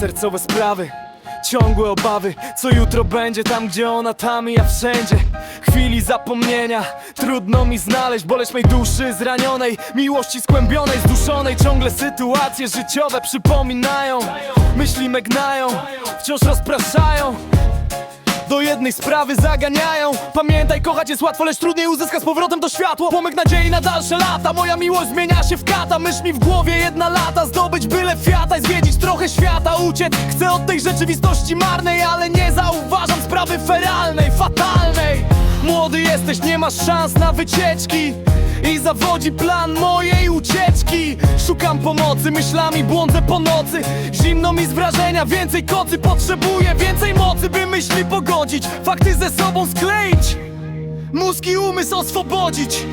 Sercowe sprawy, ciągłe obawy Co jutro będzie, tam gdzie ona, tam i ja wszędzie. Chwili zapomnienia, trudno mi znaleźć Boleć mej duszy zranionej, miłości skłębionej, zduszonej Ciągle sytuacje życiowe przypominają Myśli me gnają, wciąż rozpraszają do jednej sprawy zaganiają. Pamiętaj, kochać jest łatwo, lecz trudniej uzyska z powrotem to światło. Pomyk nadziei na dalsze lata. Moja miłość zmienia się w kata. Myśl mi w głowie jedna lata. Zdobyć byle fiata i zwiedzić trochę świata. Uciec chcę od tej rzeczywistości marnej Ale nie zauważam sprawy feralnej, fatalnej. Młody jesteś, nie masz szans na wycieczki. I zawodzi plan mojej ucieczki. Szukam pomocy, myślami błądzę po nocy. Zimno mi z wrażenia, więcej kocy Potrzebuję więcej mocy, by myśli pogodzić Fakty ze sobą skleić. Mózg i umysł oswobodzić.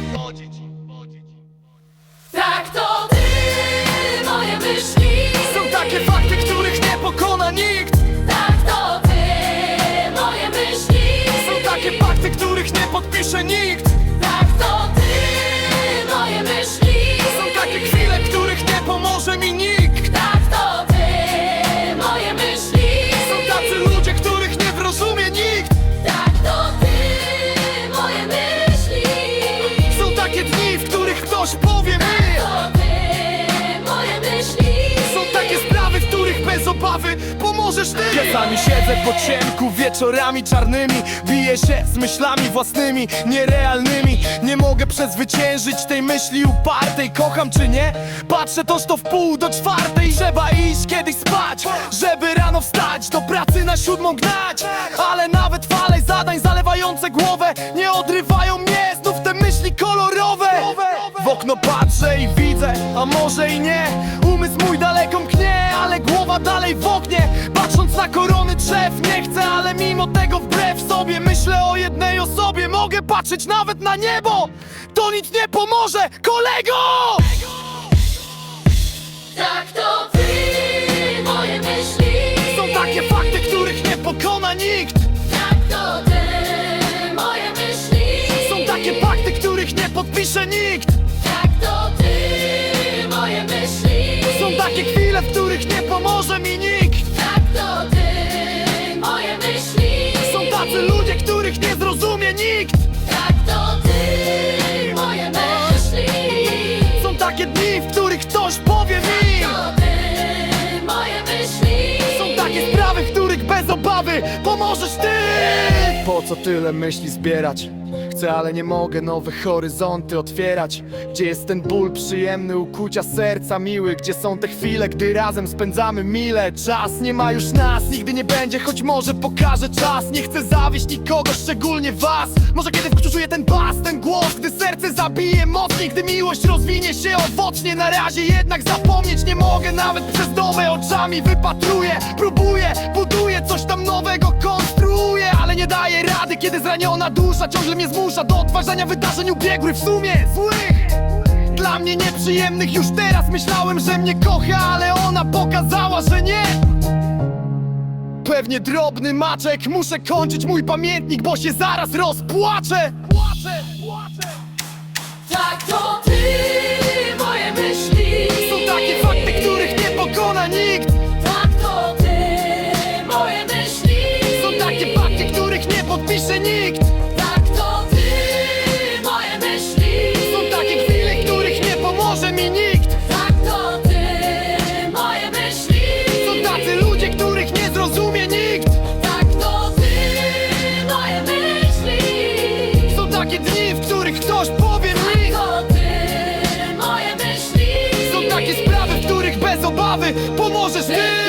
Tak to ty, moje myśli. Są takie fakty, których nie pokona nikt. Tak to ty, moje myśli. Są takie fakty, których nie podpisze nikt których ktoś powie mi To ty, moje myśli. Są takie sprawy, w których bez obawy pomożesz ty. Czasami siedzę po ciemku wieczorami czarnymi. Biję się z myślami własnymi, nierealnymi. Nie mogę przezwyciężyć tej myśli upartej. Kocham czy nie? Patrzę toż to w pół do czwartej. Trzeba iść kiedyś spać, żeby rano wstać. Do pracy na siódmą gnać Ale nawet fale zadań zalewające głowę Nie odrywają okno patrzę i widzę, a może i nie. Umysł mój daleko mknie, ale głowa dalej w oknie Patrząc na korony drzew nie chcę, ale mimo tego wbrew sobie Myślę o jednej osobie, mogę patrzeć nawet na niebo. To nic nie pomoże, kolego! Tak to ty, moje myśli. Są takie fakty, których nie pokona nikt. Tak to ty, moje myśli. Są takie fakty, których nie podpisze nikt chwile, w których nie pomoże mi nikt. Tak to ty, moje myśli. Są tacy ludzie, których nie zrozumie nikt. Tak to ty, moje myśli. Są takie dni, w których ktoś powie mi. To ty, moje myśli. Są takie sprawy, w których bez obawy pomożesz ty. Po co tyle myśli zbierać? Chcę, ale nie mogę nowe horyzonty otwierać. Gdzie jest ten ból przyjemny ukucia serca miły? Gdzie są te chwile, gdy razem spędzamy mile? Czas nie ma już nas, nigdy nie będzie, choć może pokaże czas. Nie chcę zawieść nikogo, szczególnie was. Może kiedy w czuję ten bas, ten głos Gdy serce zabije mocniej, gdy miłość rozwinie się owocznie Na razie jednak zapomnieć nie mogę Nawet przez domy oczami wypatruję. Próbuję, zraniona dusza Ciągle mnie zmusza do odtwarzania wydarzeń ubiegłych W sumie. Złych. Dla mnie nieprzyjemnych Już teraz. Myślałem, że mnie kocha Ale ona pokazała, że nie. Pewnie drobny maczek. Muszę kończyć mój pamiętnik, bo się zaraz rozpłaczę. Płaczę, płaczę. Tak to ty, podpisze nikt. Tak to ty, moje myśli. Są takie chwile, których nie pomoże mi nikt. Tak to ty, moje myśli. Są tacy ludzie, których nie zrozumie nikt. Tak to ty, moje myśli. Są takie dni, w których ktoś powie mi. To ty, moje myśli. Są takie sprawy, w których bez obawy pomożesz ty